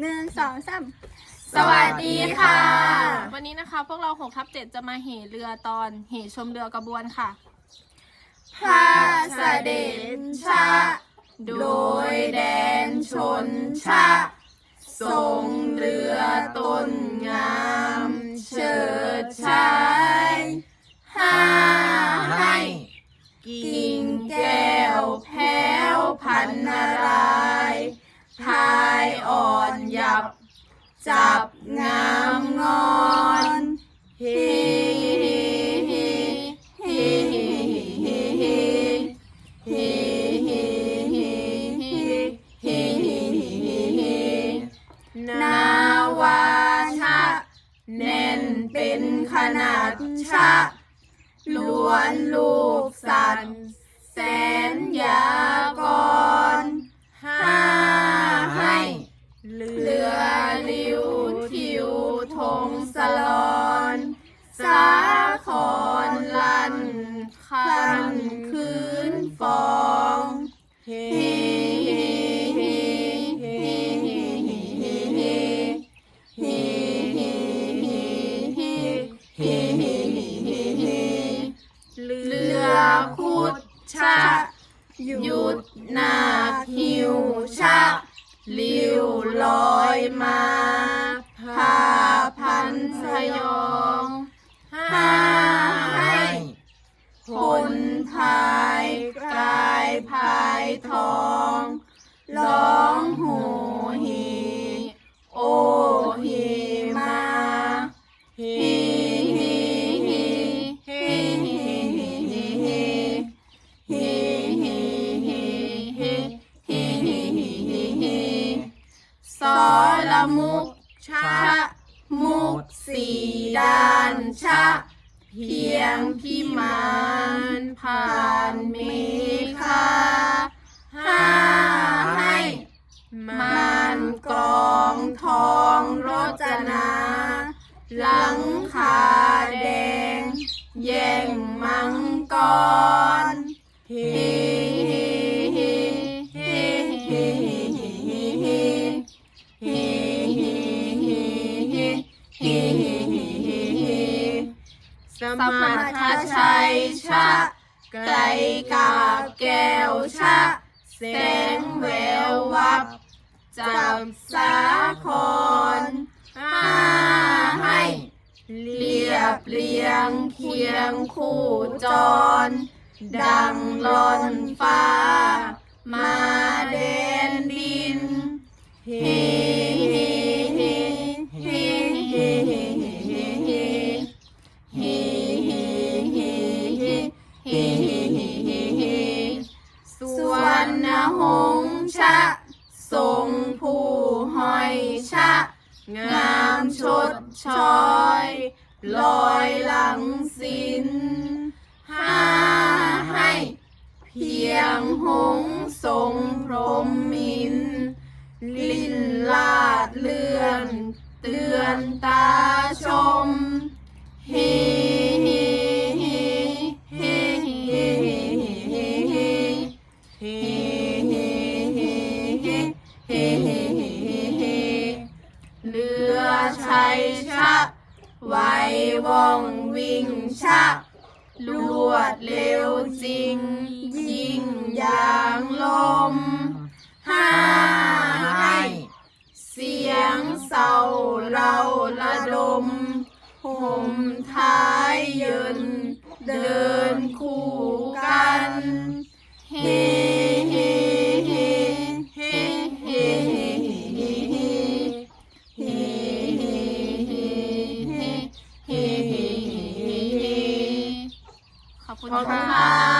หนึ่งสองสามสวัสดีค่ะ วันนี้นะคะ พวกเรา6ทับ7จะมาเหเรือตอนเหชมเรือกระบวนค่ะพาเสด็จชะ โดยแดนชนชะ ทรงเรือต้นงามเชิดชายห้าให้ กิ่งแก้วแพ้วพันนาราย ณ์พายอ่อนหยับ จับงามงอนเฮเฮเฮเฮเฮเฮเฮเฮเฮเฮเฮเฮนาวาชะแน่นเป็นขนาดชะล้วนลูกสัตว์แสนยากร เรือคุดชะหยุดนาคหิวชะลิวลอยมาพาพันสยองห้าให้พลพายกายพายทอง ร้องโห สีด้านชะ เพียงพิมานผ่านเมฆา สมาทชัยชะ ไกลกาบแก้วชะแสงแวววับจับสาครห้าให้ เรียบเรียงเคียงคู่จร ดังลอนฟ้า มาเดนดินเฮเฮเฮ หงชะ ทรงผู้ห้อยชะ งามชดชอยลอยหลังสินห้าให้ เพียงหง เฮเฮเรือชัยชะไวว่องวิ่งชะลวดเร็วจริง ยิ่งอย่างลมห้าให้ เสียงเศร้าเรา 好看